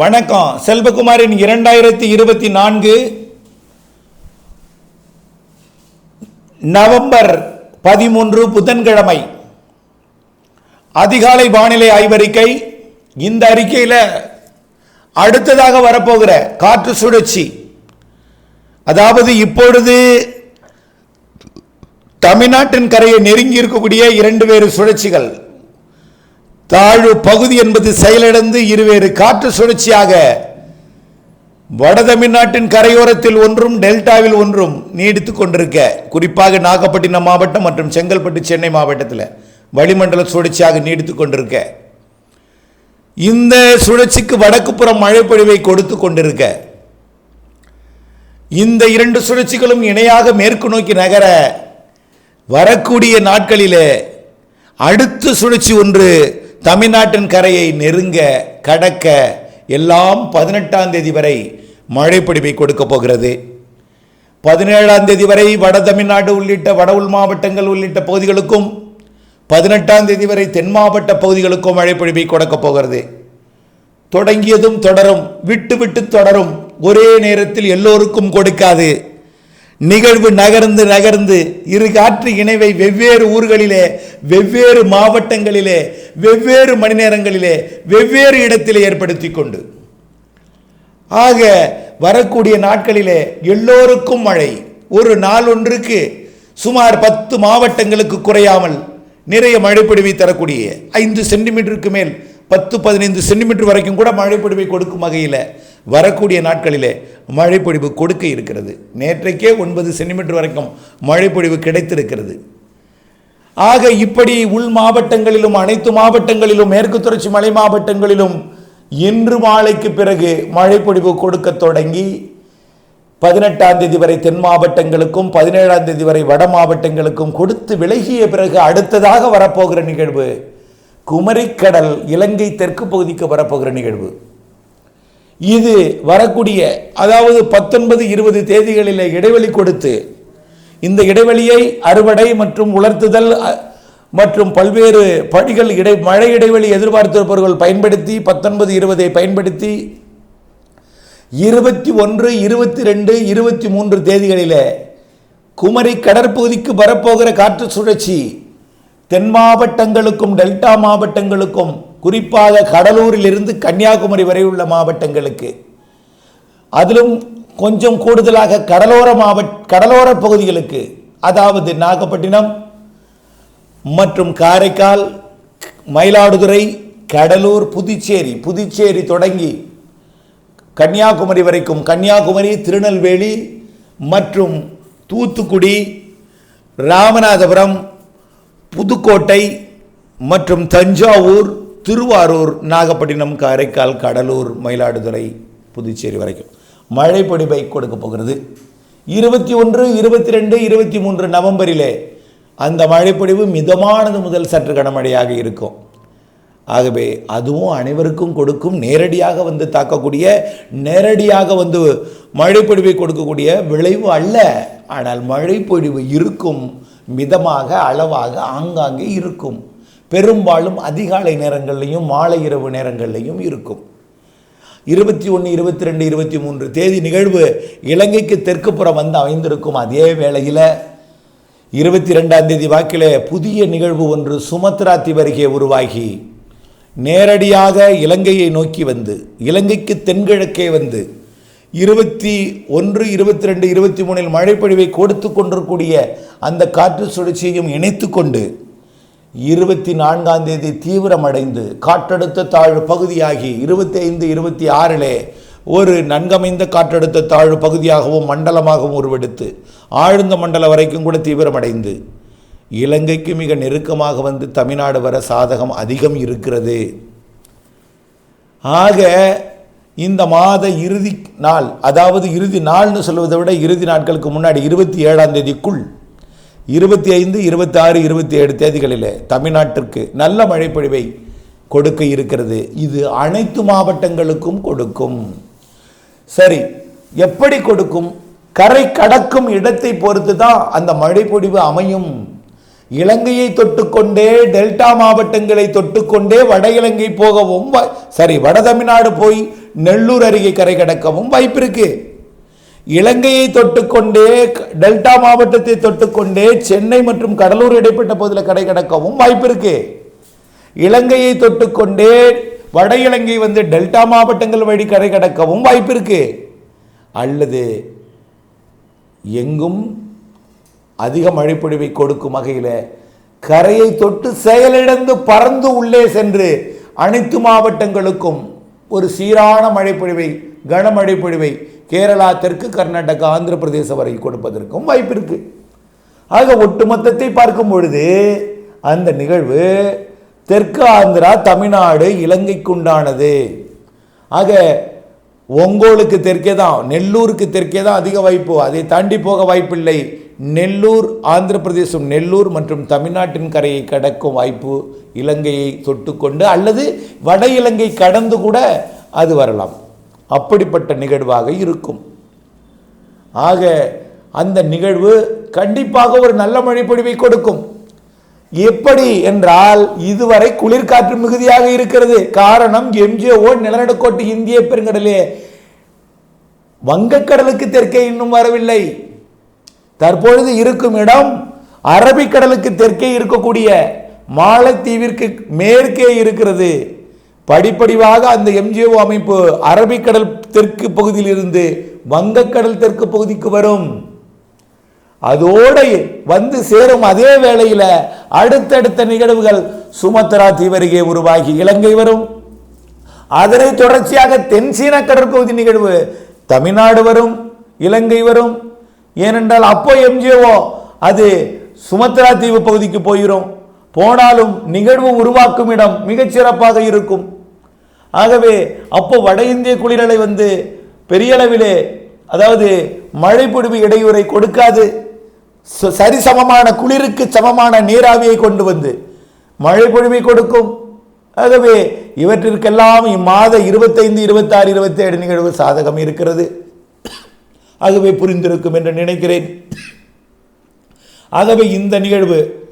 வணக்கம். செல்வகுமாரின் இரண்டாயிரத்தி இருபத்தி நான்கு நவம்பர் பதிமூன்று புதன்கிழமை. அதிகாலை வானிலை ஆய்வறிக்கை. இந்த அறிக்கையில் அடுத்ததாக வரப்போகிற காற்று சுழற்சி. அதாவது இப்பொழுது தமிழ்நாட்டின் கரையை நெருங்கி இருக்கக்கூடிய இரண்டு வேறு சுழற்சிகள். தாழ்வு பகுதி என்பது செயலிழந்து இருவேறு காற்று சுழற்சியாக வட தமிழ்நாட்டின் கரையோரத்தில் ஒன்றும் டெல்டாவில் ஒன்றும் நீடித்துக் கொண்டிருக்க குறிப்பாக நாகப்பட்டினம் மாவட்டம் மற்றும் செங்கல்பட்டு சென்னை மாவட்டத்தில் வளிமண்டல சுழற்சியாக நீடித்துக் கொண்டிருக்க இந்த சுழற்சிக்கு வடக்கு புறம் மழைப்பொழிவை கொடுத்து கொண்டிருக்க இந்த இரண்டு சுழற்சிகளும் இணையாக மேற்கு நோக்கி நகர வரக்கூடிய நாட்களிலே அடுத்த சுழற்சி ஒன்று தமிழ்நாட்டின் கரையை நெருங்க கடக்க எல்லாம் பதினெட்டாம் தேதி வரை மழைப்பொழிவை கொடுக்க போகிறது. பதினேழாம் தேதி வரை வட தமிழ்நாடு உள்ளிட்ட வட உள் மாவட்டங்கள் உள்ளிட்ட பகுதிகளுக்கும் பதினெட்டாம் தேதி வரை தென் மாவட்ட பகுதிகளுக்கும் மழைப்பொழிவை கொடுக்க போகிறது. தொடங்கியதும் தொடரும் விட்டு விட்டு தொடரும். ஒரே நேரத்தில் எல்லோருக்கும் கொடுக்காது. நிகழ்வு நகர்ந்து நகர்ந்து இரு காற்று இணைவை வெவ்வேறு ஊர்களிலே வெவ்வேறு மாவட்டங்களிலே வெவ்வேறு மணி நேரங்களிலே வெவ்வேறு இடத்திலே ஏற்படுத்தி கொண்டு. ஆக வரக்கூடிய நாட்களிலே எல்லோருக்கும் மழை. ஒரு நாள் ஒன்றுக்கு சுமார் பத்து மாவட்டங்களுக்கு குறையாமல் நிறைய மழைப்பொழிவை தரக்கூடிய ஐந்து சென்டிமீட்டருக்கு மேல் பத்து பதினைந்து சென்டிமீட்டர் வரைக்கும் கூட மழைப்பொழிவை கொடுக்கும் வகையில் வரக்கூடிய நாட்களிலே மழைப்பொழிவு கொடுக்க இருக்கிறது. நேற்றைக்கே ஒன்பது சென்டிமீட்டர் வரைக்கும் மழைப்பொழிவு கிடைத்திருக்கிறது. ஆக இப்படி உள் மாவட்டங்களிலும் அனைத்து மாவட்டங்களிலும் மேற்கு தொடர்ச்சி மலை மாவட்டங்களிலும் இன்று மாலைக்கு பிறகு மழைப்பொழிவு கொடுக்க தொடங்கி பதினெட்டாம் தேதி வரை தென் மாவட்டங்களுக்கும் பதினேழாம் தேதி வரை வட மாவட்டங்களுக்கும் கொடுத்து விலகிய பிறகு அடுத்ததாக வரப்போகிற நிகழ்வு குமரிக்கடல் இலங்கை தெற்கு பகுதிக்கு வரப்போகிற நிகழ்வு. இது வரக்கூடிய அதாவது பத்தொன்பது இருபது தேதிகளில் இடைவெளி கொடுத்து இந்த இடைவெளியை அறுவடை மற்றும் உலர்த்துதல் மற்றும் பல்வேறு பணிகள் இடை மழை இடைவெளி எதிர்பார்த்திருப்பவர்கள் பயன்படுத்தி பத்தொன்பது இருபதை பயன்படுத்தி இருபத்தி ஒன்று இருபத்தி ரெண்டு இருபத்தி மூன்று தேதிகளில் குமரி கடற்பகுதிக்கு வரப்போகிற காற்று சுழற்சி தென் மாவட்டங்களுக்கும் டெல்டா மாவட்டங்களுக்கும் குறிப்பாக கடலூரிலிருந்து கன்னியாகுமரி வரை உள்ள மாவட்டங்களுக்கு. அதிலும் கொஞ்சம் கூடுதலாக கடலோர மாவட்ட கடலோர பகுதிகளுக்கு அதாவது நாகப்பட்டினம் மற்றும் காரைக்கால் மயிலாடுதுறை கடலூர் புதுச்சேரி புதுச்சேரி தொடங்கி கன்னியாகுமரி வரைக்கும் கன்னியாகுமரி திருநெல்வேலி மற்றும் தூத்துக்குடி ராமநாதபுரம் புதுக்கோட்டை மற்றும் தஞ்சாவூர் திருவாரூர் நாகப்பட்டினம் காரைக்கால் கடலூர் மயிலாடுதுறை புதுச்சேரி வரைக்கும். மழை பொழிவை கொடுக்க போகிறது. இருபத்தி ஒன்று இருபத்தி ரெண்டு இருபத்தி மூன்று நவம்பரிலே அந்த மழைப்பொழிவு மிதமானது முதல் சற்று கனமழையாக இருக்கும். ஆகவே அதுவும் அனைவருக்கும் கொடுக்கும் நேரடியாக வந்து தாக்கக்கூடிய நேரடியாக வந்து மழைப்பொழிவை கொடுக்கக்கூடிய விளைவு அல்ல. ஆனால் மழைப்பொழிவு இருக்கும் மிதமாக அளவாக ஆங்காங்கே இருக்கும். பெரும்பாலும் அதிகாலை நேரங்கள்லையும் மாலை இரவு நேரங்கள்லையும் இருக்கும். இருபத்தி ஒன்று இருபத்தி ரெண்டு இருபத்தி மூன்று தேதி நிகழ்வு இலங்கைக்கு தெற்கு புறம் வந்து அமைந்திருக்கும் அதே வேளையில் இருபத்தி ரெண்டாம் தேதி வாக்கில் புதிய நிகழ்வு ஒன்று சுமத்ரா திவருகே உருவாகி நேரடியாக இலங்கையை நோக்கி வந்து இலங்கைக்கு தென்கிழக்கே வந்து இருபத்தி ஒன்று இருபத்தி ரெண்டு இருபத்தி மூணில் மழைப்பொழிவை கொடுத்து கொண்டிருக்கூடிய அந்த காற்று சுழற்சியையும் இணைத்து கொண்டு இருபத்தி நான்காம் தேதி தீவிரமடைந்து காற்றழுத்த தாழ்வு பகுதியாகி இருபத்தி ஐந்து இருபத்தி ஆறிலே ஒரு நன்கமைந்த காற்றழுத்த தாழ்வு பகுதியாகவும் மண்டலமாகவும் உருவெடுத்து ஆழ்ந்த மண்டலம் வரைக்கும் கூட தீவிரமடைந்து இலங்கைக்கு மிக நெருக்கமாக வந்து தமிழ்நாடு வர சாதகம் அதிகம் இருக்கிறது. ஆக இந்த மாத இறுதி நாள் அதாவது இறுதி நாள்னு சொல்வதை விட இறுதி நாட்களுக்கு முன்னாடி இருபத்தி ஏழாம் தேதிக்குள் இருபத்தி ஐந்து இருபத்தி ஆறு இருபத்தி ஏழு தேதிகளில் தமிழ்நாட்டிற்கு நல்ல மழைப்பொழிவை கொடுக்க இருக்கிறது. இது அனைத்து மாவட்டங்களுக்கும் கொடுக்கும். சரி எப்படி கொடுக்கும்? கரை கடக்கும் இடத்தை பொறுத்து தான் அந்த மழைப்பொழிவு அமையும். இலங்கையை தொட்டுக்கொண்டே டெல்டா மாவட்டங்களை தொட்டுக்கொண்டே வட இலங்கை போகவும் வ- சரி வட தமிழ்நாடு போய் நெல்லூர் அருகே கரை கடக்கவும் வாய்ப்பு இருக்குது இலங்கையை தொட்டுக்கொண்டே டெல்டா மாவட்டத்தை தொட்டுக்கொண்டே சென்னை மற்றும் கடலூர் இடைப்பட்ட பகுதியில் கடை கடக்கவும் வாய்ப்பு இருக்கு. இலங்கையை தொட்டுக்கொண்டே வட இலங்கை வந்து டெல்டா மாவட்டங்கள் வழி கடை கடக்கவும் வாய்ப்பு இருக்கு. அல்லது எங்கும் அதிக மழைப்பொழிவை கொடுக்கும் வகையில் கரையை தொட்டு செயலிழந்து பறந்து உள்ளே சென்று அனைத்து மாவட்டங்களுக்கும் ஒரு சீரான மழைப்பொழிவை கனமழை பொழிவை கேரளா தெற்கு கர்நாடகா ஆந்திர பிரதேசம் வரை கொடுப்பதற்கும் வாய்ப்பு இருக்கு. ஆக ஒட்டுமொத்தத்தை பார்க்கும் பொழுது அந்த நிகழ்வு தெற்கு ஆந்திரா தமிழ்நாடு இலங்கைக்குண்டானது. ஆக ஒங்கோலுக்கு தெற்கே தான் நெல்லூருக்கு தெற்கே தான் அதிக வாய்ப்பு. அதை தாண்டி போக வாய்ப்பில்லை. நெல்லூர் ஆந்திர பிரதேசம் நெல்லூர் மற்றும் தமிழ்நாட்டின் கரையை கடக்கும் வாய்ப்பு இலங்கையை தொட்டுக்கொண்டு அல்லது வட இலங்கை கடந்து கூட அது வரலாம். அப்படிப்பட்ட நிகழ்வாக இருக்கும். ஆக அந்த நிகழ்வு கண்டிப்பாக ஒரு நல்ல மழைப்பொழிவை கொடுக்கும். எப்படி என்றால் இதுவரை குளிர்காற்று மிகுதியாக இருக்கிறது. காரணம் எம்ஜிஓ நிலநடுக்கோட்டு இந்திய பெருங்கடலே. வங்கக்கடலுக்கு தெற்கே இன்னும் வரவில்லை. தற்பொழுது இருக்கும் இடம் அரபிக்கடலுக்கு தெற்கே இருக்கக்கூடிய மாலத்தீவிற்கு மேற்கே இருக்கிறது. படிப்படிவாக அந்த எம்ஜிஓ அமைப்பு அரபிக்கடல் தெற்கு பகுதியிலிருந்து வங்கக்கடல் தெற்கு பகுதிக்கு வரும். அதோடு வந்து சேரும் அதே வேளையில் அடுத்தடுத்த நிகழ்வுகள் சுமத்ரா தீவருகே உருவாகி இலங்கை வரும். அதனை தொடர்ச்சியாக தென்சீன கடற்பகுதி நிகழ்வு தமிழ்நாடு வரும் இலங்கை வரும். ஏனென்றால் அப்போ எம்ஜிஓ அது சுமத்ரா தீவு பகுதிக்கு போயிடும் போனாலும் நிகழ்வு உருவாக்கும் இடம் மிகச்சிறப்பாக இருக்கும். ஆகவே அப்போ வட இந்திய குளிரலை வந்து பெரிய அளவிலே அதாவது மழை பொழிவு இடையூறை கொடுக்காது. ச- சரிசமமான குளிருக்கு சமமான நீராவியை கொண்டு வந்து மழை பொழிவை கொடுக்கும். ஆகவே இவற்றிற்கெல்லாம் இம்மாத இருபத்தைந்து இருபத்தாறு இருபத்தேழு நிகழ்வு சாதகம் இருக்கிறது. ஆகவே புரிந்திருக்கும் என்று நினைக்கிறேன். ஆகவே இந்த நிகழ்வு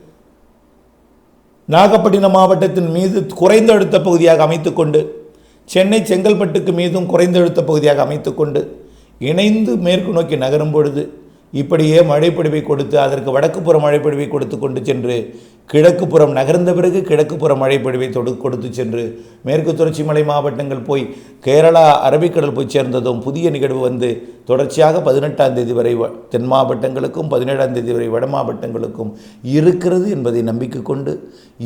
நாகப்பட்டினம் மாவட்டத்தின் மீது குறைந்த அழுத்த பகுதியாக அமைத்துக்கொண்டு சென்னை செங்கல்பட்டுக்கு மீதும் குறைந்தழுத்த பகுதியாக அமைத்துக்கொண்டு இணைந்து மேற்கு நோக்கி நகரும் பொழுது இப்படியே மழைப்பொழிவை கொடுத்து அதற்கு வடக்குப்புற மழைப்பொழிவை கொடுத்து கொண்டு சென்று கிழக்குப்புறம் நகர்ந்த பிறகு கிழக்குப்புற மழைப்பொழிவை தொடு கொடுத்து சென்று மேற்கு தொடர்ச்சி மலை மாவட்டங்கள் போய் கேரளா அரபிக்கடல் போய் சேர்ந்ததும் புதிய நிகழ்வு வந்து தொடர்ச்சியாக பதினெட்டாம் தேதி வரை தென் மாவட்டங்களுக்கும் பதினேழாம் தேதி வரை வட மாவட்டங்களுக்கும் இருக்கிறது என்பதை நம்பிக்கை கொண்டு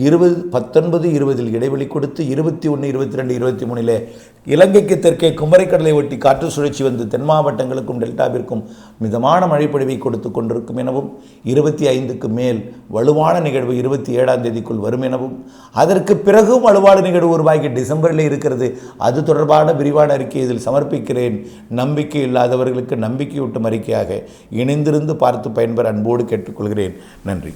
இருபது பத்தொன்பது இருபதில் இடைவெளி கொடுத்து இருபத்தி ஒன்று இருபத்தி ரெண்டு இருபத்தி மூணிலே இலங்கைக்கு தெற்கே குமரிக்கடலை ஒட்டி காற்று சுழற்சி வந்து தென் மாவட்டங்களுக்கும் டெல்டாவிற்கும் மிதமான மழைப்பொழிவை கொடுத்து கொண்டிருக்கும் எனவும் இருபத்தி ஐந்துக்கு மேல் வலுவான நிகழ்வு இருபத்தி ஏழாம் தேதிக்குள் வரும் எனவும் அதற்கு பிறகும் வலுவான நிகழ்வு உருவாகி டிசம்பரில் இருக்கிறது. அது தொடர்பான விரிவான அறிக்கை இதில் சமர்ப்பிக்கிறேன். நம்பிக்கை இல்லாதவர்களுக்கு நம்பிக்கையூட்டும் அறிக்கையாக இணைந்திருந்து பார்த்து பயன்பெற அன்போடு கேட்டுக்கொள்கிறேன். நன்றி.